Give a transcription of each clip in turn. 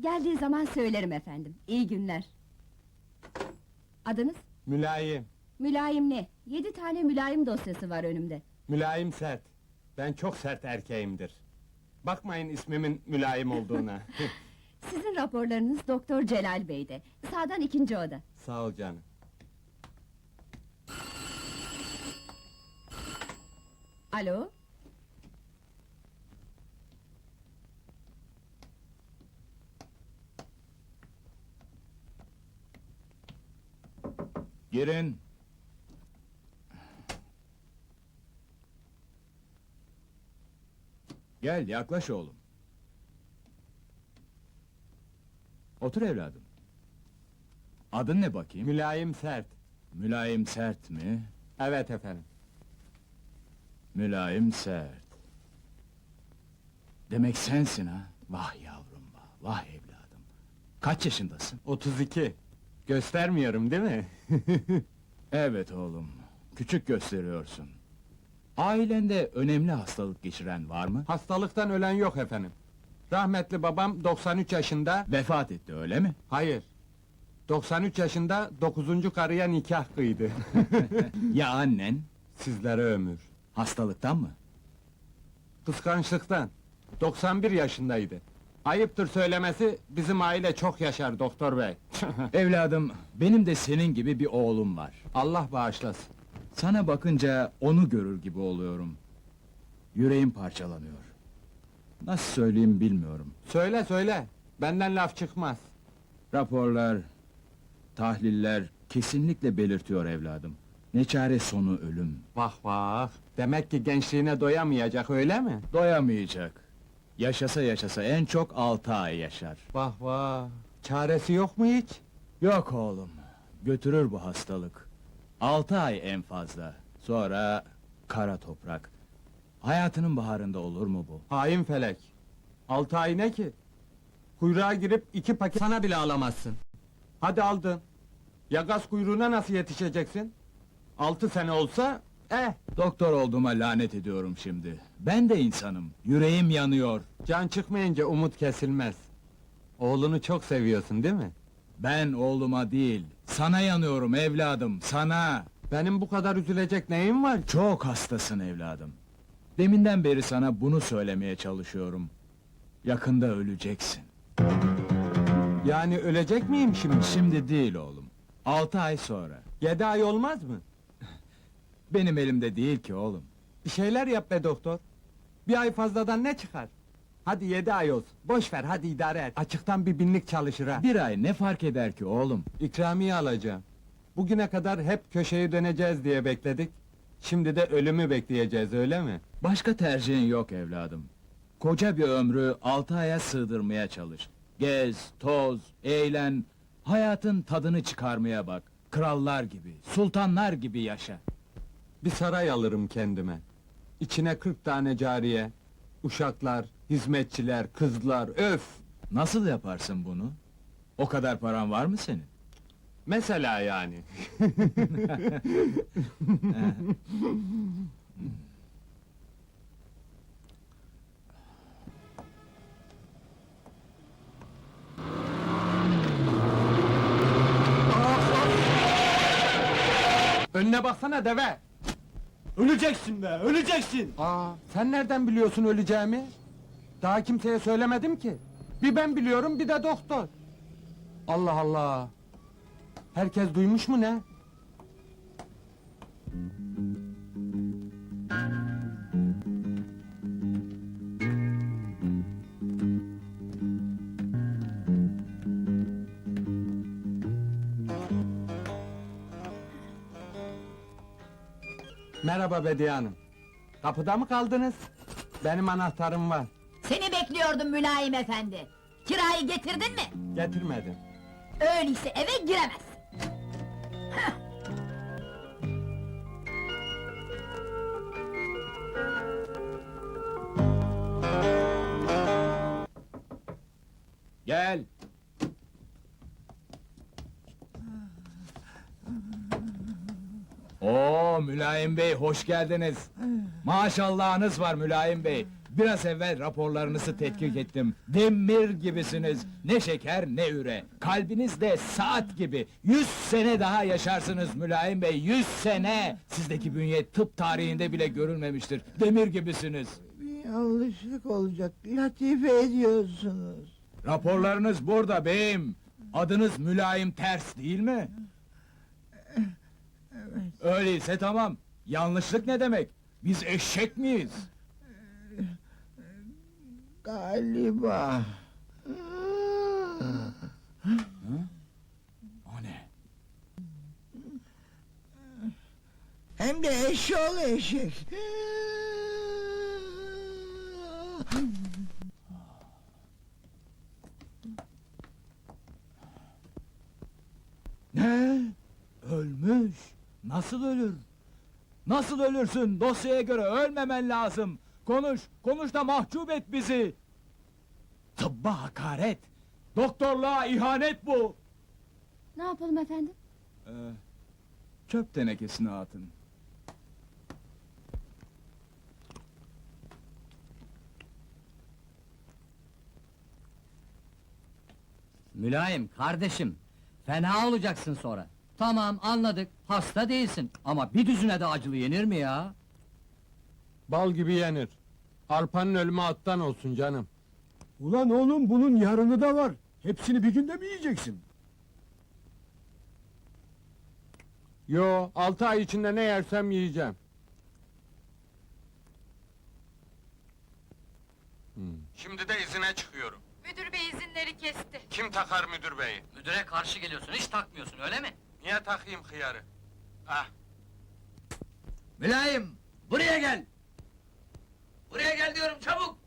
Geldiği zaman söylerim efendim. İyi günler. Adınız? Mülayim, Mülayim ne? Yedi tane mülayim dosyası var önümde. mülayim sert. Ben çok sert erkeğimdir. Bakmayın ismimin mülayim olduğuna. Sizin raporlarınız Doktor Celal Bey'de. Sağdan ikinci oda. Sağ ol canım. Alo? Girin. Gel yaklaş oğlum. Otur evladım. Adın ne bakayım? Mülayim sert. Mülayim sert mi? Evet efendim. Mülayim sert. Demek sensin ha? Vah yavrum vah, vah evladım. Kaç yaşındasın? 32. Göstermiyorum değil mi? Evet oğlum, küçük gösteriyorsun. Ailende önemli hastalık geçiren var mı? Hastalıktan ölen yok efendim. Rahmetli babam 93 yaşında, Vefat etti öyle mi? hayır. 93 yaşında 9. karıya nikah kıydı. Ya annen? Sizlere ömür. Hastalıktan mı? Kıskançlıktan. 91 yaşındaydı. Ayıptır söylemesi, bizim aile çok yaşar doktor bey. Evladım, benim de senin gibi bir oğlum var. Allah bağışlasın. Sana bakınca onu görür gibi oluyorum. Yüreğim parçalanıyor. Nasıl söyleyeyim bilmiyorum. Söyle söyle, benden laf çıkmaz. Raporlar, tahliller kesinlikle belirtiyor evladım. Ne çare sonu ölüm. Vah vah, demek ki gençliğine doyamayacak öyle mi? Doyamayacak. Yaşasa yaşasa en çok altı ay yaşar. Vah vah, çaresi yok mu hiç? Yok oğlum, götürür bu hastalık. Altı ay en fazla. Sonra kara toprak. Hayatının baharında olur mu bu? Hain felek. Altı ay ne ki? Kuyruğa girip iki paket sana bile alamazsın. Hadi aldın. Ya gaz kuyruğuna nasıl yetişeceksin? Altı sene olsa, eh! Doktor olduğuma lanet ediyorum şimdi. Ben de insanım, yüreğim yanıyor. Can çıkmayınca umut kesilmez. Oğlunu çok seviyorsun değil mi? Ben oğluma değil, sana yanıyorum evladım, sana! Benim bu kadar üzülecek neyim var? Çok hastasın evladım. Deminden beri sana bunu söylemeye çalışıyorum. Yakında öleceksin. Yani ölecek miyim şimdi? Şimdi değil oğlum. Altı ay sonra. Yedi ay olmaz mı? Benim elimde değil ki oğlum. Bir şeyler yap be doktor. Bir ay fazladan ne çıkar? Hadi yedi ay olsun. Boş ver hadi idare et. Açıktan bir binlik çalışır ha. Bir ay ne fark eder ki oğlum? İkramiye alacağım. Bugüne kadar hep köşeyi döneceğiz diye bekledik. Şimdi de ölümü bekleyeceğiz öyle mi? Başka tercihin yok evladım. Koca bir ömrü altı aya sığdırmaya çalış. Gez, toz, eğlen, hayatın tadını çıkarmaya bak. Krallar gibi, sultanlar gibi yaşa. Bir saray alırım kendime. İçine kırk tane cariye, uşaklar, hizmetçiler, kızlar, öf! Nasıl yaparsın bunu? O kadar paran var mı senin? Mesela yani. Önüne baksana deve! Öleceksin be, öleceksin! Aa, sen nereden biliyorsun öleceğimi? Daha kimseye söylemedim ki. Bir ben biliyorum, bir de doktor. Allah Allah! Herkes duymuş mu ne? Merhaba Bediye Hanım. Kapıda mı kaldınız? Benim anahtarım var. Seni bekliyordum mülayim efendi. Kirayı getirdin mi? Getirmedim. Öyleyse eve giremezsin. Gel. Mülayim Bey hoş geldiniz. Maşallahınız var Mülayim Bey. Biraz evvel raporlarınızı tetkik ettim. Demir gibisiniz. Ne şeker ne üre. Kalbiniz de saat gibi. Yüz sene daha yaşarsınız Mülayim Bey. Yüz sene! Sizdeki bünye tıp tarihinde bile görülmemiştir. Demir gibisiniz. Bir yanlışlık olacak. Latife ediyorsunuz. Raporlarınız burada beyim. Adınız Mülayim Ters değil mi? Öyleyse tamam. Yanlışlık ne demek? Biz eşek miyiz? Galiba. O ne? Hem de eşoğlu eşek. Ne? Ölmüş. Nasıl ölür? Nasıl ölürsün? Dosyaya göre ölmemen lazım. Konuş, konuş da mahcup et bizi. Tıbba hakaret. Doktorluğa ihanet bu. Ne yapalım efendim? Ee, çöp tenekesine atın. Mülayim kardeşim, fena olacaksın sonra. Tamam anladık, hasta değilsin ama bir düzüne de acılı yenir mi ya? Bal gibi yenir. Arpanın ölümü attan olsun canım. Ulan oğlum bunun yarını da var. Hepsini bir günde mi yiyeceksin? Yo, altı ay içinde ne yersem yiyeceğim. Hmm. Şimdi de izine çıkıyorum. Müdür bey izinleri kesti. Kim takar müdür beyi? Müdüre karşı geliyorsun, hiç takmıyorsun öyle mi? Niye takayım hıyarı? Ah, Mülayim, buraya gel! Buraya gel diyorum çabuk!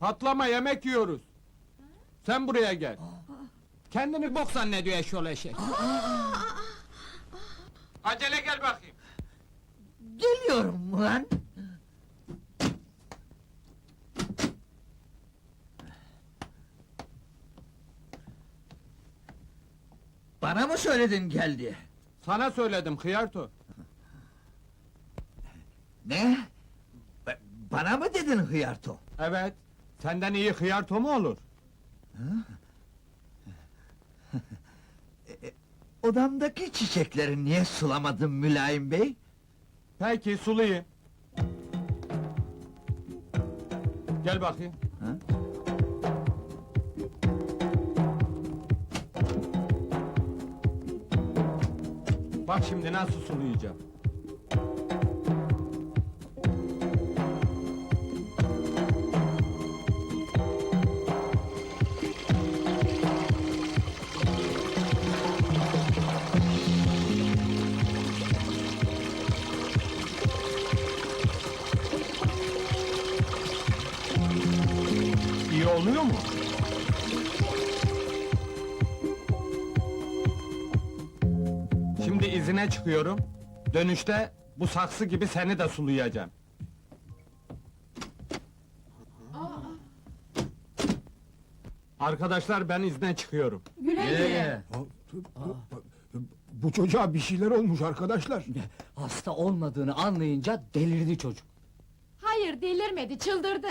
patlama yemek yiyoruz. Sen buraya gel. Kendini bok zannediyor eşyol eşek. Acele gel bakayım. Geliyorum lan. Bana mı söyledin gel diye? Sana söyledim hıyarto. Ne? Ba- Bana mı dedin hıyarto? Evet. Senden iyi hıyarto mu olur? Odamdaki çiçekleri niye sulamadın Mülayim Bey? Peki sulayayım. Gel bakayım. Ha? Bak şimdi nasıl sulayacağım. İyi oluyor mu? İzine çıkıyorum. Dönüşte bu saksı gibi seni de sulayacağım. Arkadaşlar ben izne çıkıyorum. Güle güle. Bu çocuğa bir şeyler olmuş arkadaşlar. Hasta olmadığını anlayınca delirdi çocuk. Hayır delirmedi çıldırdı.